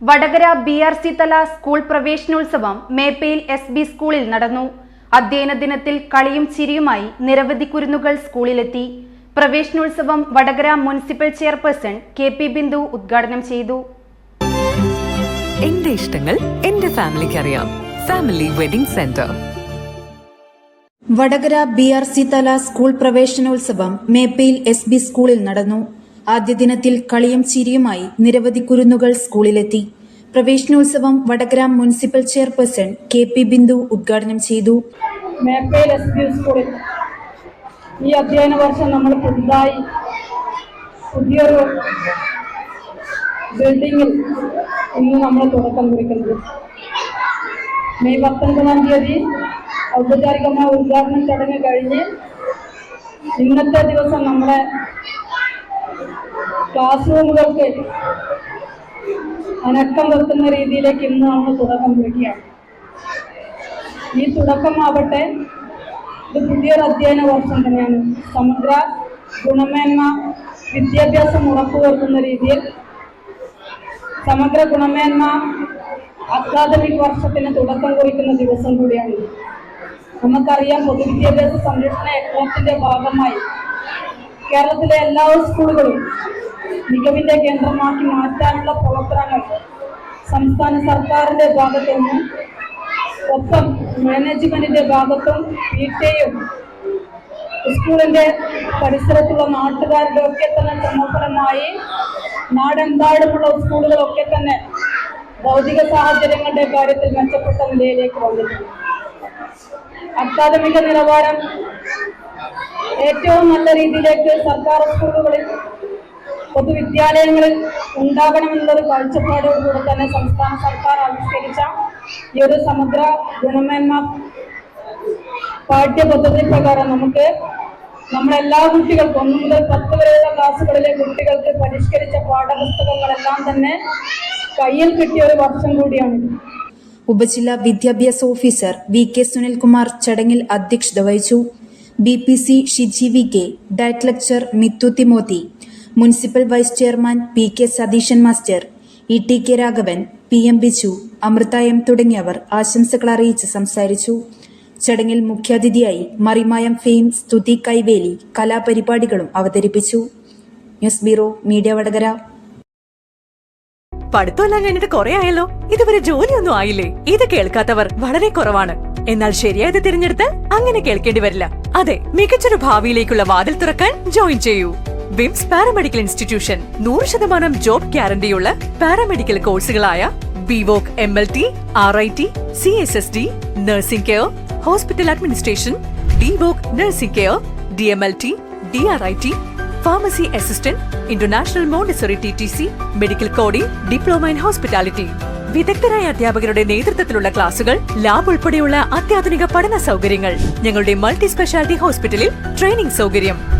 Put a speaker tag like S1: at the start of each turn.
S1: Vadakara B R C തല school പ്രവേശനോത്സവം Meppayil S B സ്കൂളിൽ നടന്നു. അധ്യയന ദിനത്തിൽ കളിയും ചിരിയുമായി നിരവധി കുരുന്നുകൾ സ്കൂളിലെത്തി. പ്രവേശനോത്സവം Vadakara municipal chairperson K P Bindu ഉദ്ഘാടനം ചെയ്തു.
S2: എന്റെ ഇഷ്ടങ്ങൾ എന്റെ ഫാമിലിക്ക് അറിയാം family wedding centre.
S3: Vadakara B R C തല സ്കൂൾ പ്രവേശനോത്സവം മേപ്പയിൽ എസ് ബി സ്കൂളിൽ നടന്നു. ആദ്യ ദിനത്തിൽ കളിയും ചിരിയുമായി നിരവധി കുരുന്നുകൾ സ്കൂളിലെത്തി. പ്രവേശനോത്സവം Vadakara municipal chairperson K P Bindu ഉദ്ഘാടനം ചെയ്തു.
S4: സ്കൂളിൽ ഈ അധ്യയന വർഷം നമ്മൾ പുതുതായി പുതിയൊരു ബിൽഡിങ്ങിൽ ഇന്ന് നമ്മൾ തുടക്കം കുറിക്കുന്നത്. മെയ് പത്തൊൻപതാം തീയതി ഔപചാരികമായ ഉദ്ഘാടന ചടങ്ങ് കഴിഞ്ഞ് ഇന്നത്തെ ദിവസം നമ്മുടെ ക്ലാസ് റൂമുകൾക്ക് അനക്കം നിർത്തുന്ന രീതിയിലേക്ക് ഇന്ന് നമ്മൾ തുടക്കം കുറിക്കുകയാണ്. ഈ തുടക്കമാവട്ടെ ഇത് പുതിയൊരു അധ്യയന വർഷം തന്നെയാണ്. സമഗ്ര ഗുണമേന്മ വിദ്യാഭ്യാസം ഉറപ്പുവരുത്തുന്ന രീതിയിൽ സമഗ്ര ഗുണമേന്മ അക്കാദമിക് വർഷത്തിന് തുടക്കം കുറിക്കുന്ന ദിവസം കൂടിയാണ്. നമുക്കറിയാം പൊതുവിദ്യാഭ്യാസ സംരക്ഷണ യജ്ഞത്തിന്റെ ഭാഗമായി കേരളത്തിലെ എല്ലാ സ്കൂളുകളും മികവിന്റെ കേന്ദ്രമാക്കി മാറ്റാനുള്ള പ്രവർത്തനങ്ങൾ സംസ്ഥാന സർക്കാരിന്റെ ഭാഗത്തു നിന്നും ഒപ്പം മാനേജ്മെന്റിന്റെ ഭാഗത്തും പി ടിയും സ്കൂളിന്റെ പരിസരത്തുള്ള നാട്ടുകാരുടെ ഒക്കെ തന്നെ ചുമഫലമായി നാടെമ്പാടുമുള്ള സ്കൂളുകളൊക്കെ തന്നെ ഭൗതിക സാഹചര്യങ്ങളുടെ കാര്യത്തിൽ മെച്ചപ്പെട്ട നിലയിലേക്ക് വന്നിട്ടുണ്ട്. അക്കാദമിക നിലവാരം ഏറ്റവും നല്ല രീതിയിലേക്ക് സർക്കാർ സ്കൂളുകളിൽ പൊതുവിദ്യാലയങ്ങളിൽ ഉണ്ടാകണമെന്നൊരു കാഴ്ചപ്പാടോടുകൂടി തന്നെ സംസ്ഥാന സർക്കാർ ആവിഷ്കരിച്ച ഈ ഒരു സമഗ്ര ഗുണമേന്മ പാഠ്യപദ്ധതി പ്രകാരം നമുക്ക് നമ്മളെല്ലാ കുട്ടികൾക്കും ഒന്ന് മുതൽ പത്ത് വരെയുള്ള ക്ലാസ്സുകളിലെ കുട്ടികൾക്ക് പരിഷ്കരിച്ച പാഠപുസ്തകങ്ങളെല്ലാം തന്നെ കയ്യിൽ കിട്ടിയ ഒരു വർഷം കൂടിയാണ്.
S3: ഉപജില്ലാ വിദ്യാഭ്യാസ ഓഫീസർ വി കെ സുനിൽകുമാർ ചടങ്ങിൽ അധ്യക്ഷത വഹിച്ചു. B P C Shiji V K DIET lecturer Mithu Timothy. Municipal vice chairman P K Satheesan master E T K Raghavan P M Biju Amrutha M തുടങ്ങിയവർ ആശംസകൾ അറിയിച്ച് സംസാരിച്ചു. ചടങ്ങിൽ മുഖ്യാതിഥിയായി മറിമായം ഫെയിം സ്തുതി കൈവേലി കലാപരിപാടികളും അവതരിപ്പിച്ചു. News bureau media Vadakara.
S2: പഠിത്തമെല്ലാം കഴിഞ്ഞിട്ട് കുറെ ആയല്ലോ. ഇതുവരെ ജോലിയൊന്നും ആയില്ലേ? ഇത് കേൾക്കാത്തവർ വളരെ കുറവാണ്. എന്നാൽ ശരിയായത് തിരഞ്ഞെടുത്ത് അങ്ങനെ കേൾക്കേണ്ടി വരില്ല. അതെ മികച്ചൊരു ഭാവിയിലേക്കുള്ള വാതിൽ തുറക്കാൻ ജോയിൻ ചെയ്യൂ. വിംസ് പാരാമെഡിക്കൽ ഇൻസ്റ്റിറ്റ്യൂഷൻ നൂറ് ശതമാനം ജോബ് ഗ്യാരണ്ടിയുള്ള paramedical കോഴ്സുകളായ BVoc M L T R I T C S S D nursing care hospital administration DVoc nursing care D M L T D R I T pharmacy assistant international Montessori T T C medical coding diploma in hospitality. വിദഗ്ധരായ അധ്യാപകരുടെ നേതൃത്വത്തിലുള്ള ക്ലാസുകൾ lab ഉൾപ്പെടെയുള്ള അത്യാധുനിക പഠന സൗകര്യങ്ങൾ ഞങ്ങളുടെ multi speciality ഹോസ്പിറ്റലിൽ ട്രെയിനിംഗ് സൗകര്യം.